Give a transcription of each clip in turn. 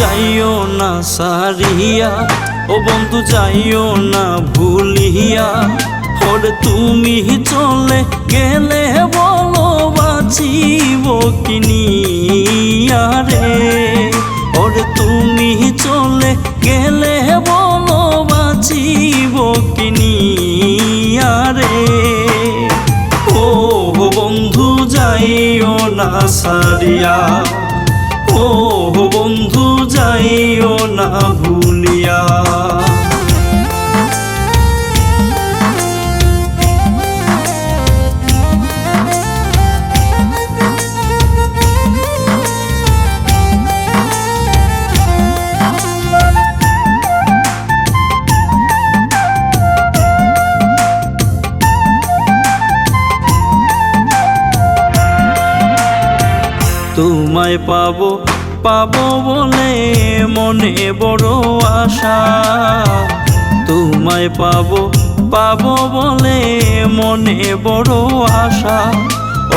যাইও না সারিয়া, ও বন্ধু যাইও না ভুলিয়া। ওরে তুমি চলে গেলে বলো বাঁচিব কিনিয়া রে? ওরে তুমি চলে গেলে বলো বাঁচিব কিনিয়া রে? ও বন্ধু যাইও না সারিয়া ও বন্ধু যাইও না ভুলিয়া। তোমায় পাবো পাবো বলে মনে বড় আশা। তোমায় পাবো পাবো বলে মনে বড় আশা।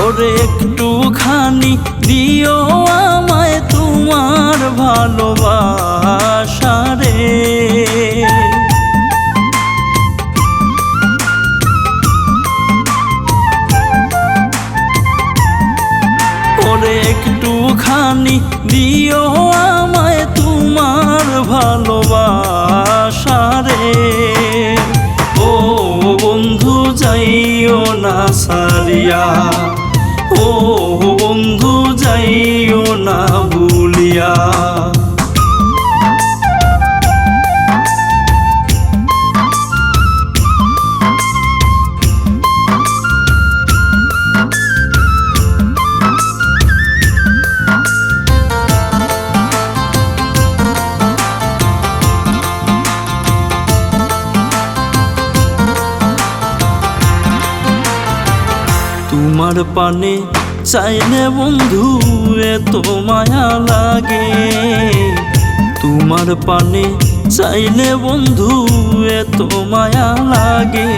ওরে একটুখানি দিও আমায় তোমার ভালোবাসা রে। ওরে একটুখানি দিও আমায় তোমার ভালোবাসা। তোমার পানে চাইলে বন্ধু, এত মায়া লাগে। তোমার পানে চাইলে বন্ধু, এত মায়া লাগে।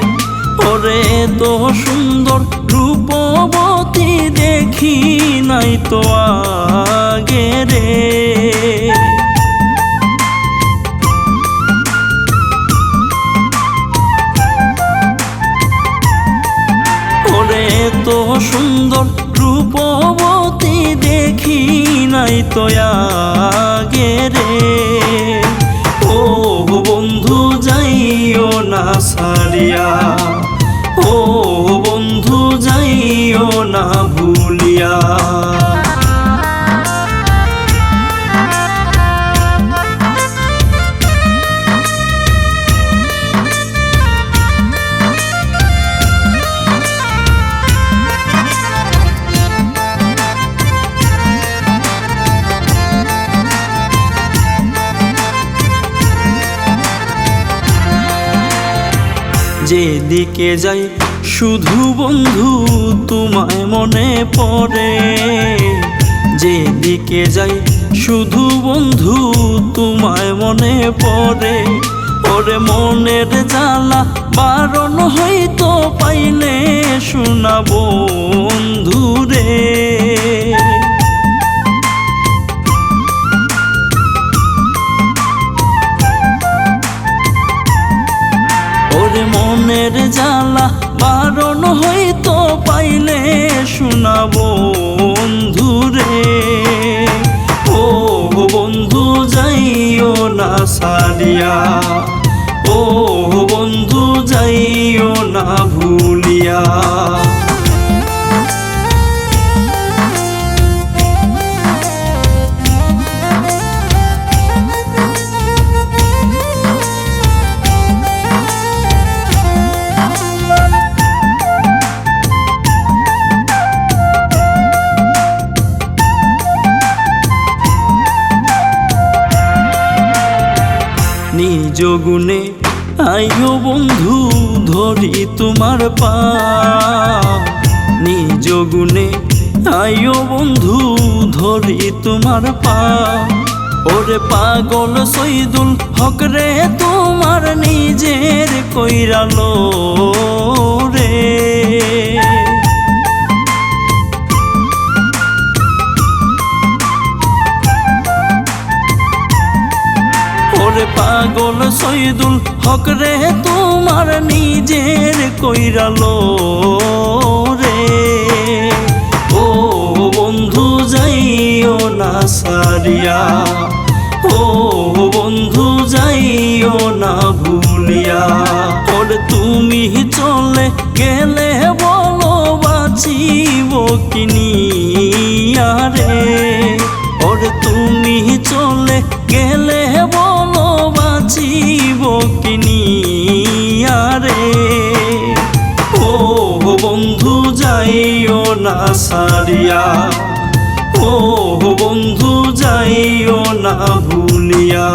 ওরে তো সুন্দর রূপবতী দেখি নাই তো আগে রে। সুন্দর, রূপবতী দেখি নাই তো আগে রে। ও বন্ধু, যাইও না সারিয়া ও বন্ধু, যাইও না ভুলিয়া। যেদিকে যাই, শুধু বন্ধু তোমায় মনে পড়ে। যেদিকে যাই, শুধু বন্ধু তোমায় মনে পড়ে। ওরে মনের জ্বালা বারণ হয়তো পাইলে শোনা বন্ধু শোনাবো বন্ধুরে। ও বন্ধু যাইও না সারিয়া। নিজ গুণে আইও বন্ধু, ধরি তোমার পা। নিজ গুণে আইও বন্ধু, ধরি তোমার পা। ওরে পাগল সৈদুল হক রে, তোমার নিজের কইরালো। সৈদুল হক রে, তোমার নিজের কইরালো রে। ও বন্ধু, যাইও না সারিয়া। ও বন্ধু, যাইও না ভুলিয়া। ওর তুমি চলে গেলে বলো, বাঁচিব কিনিয়া রে? ওর তুমি চলে গেলে বন্ধু যাইও না সারিয়া। ও বন্ধু যাইও না ভুলিয়া।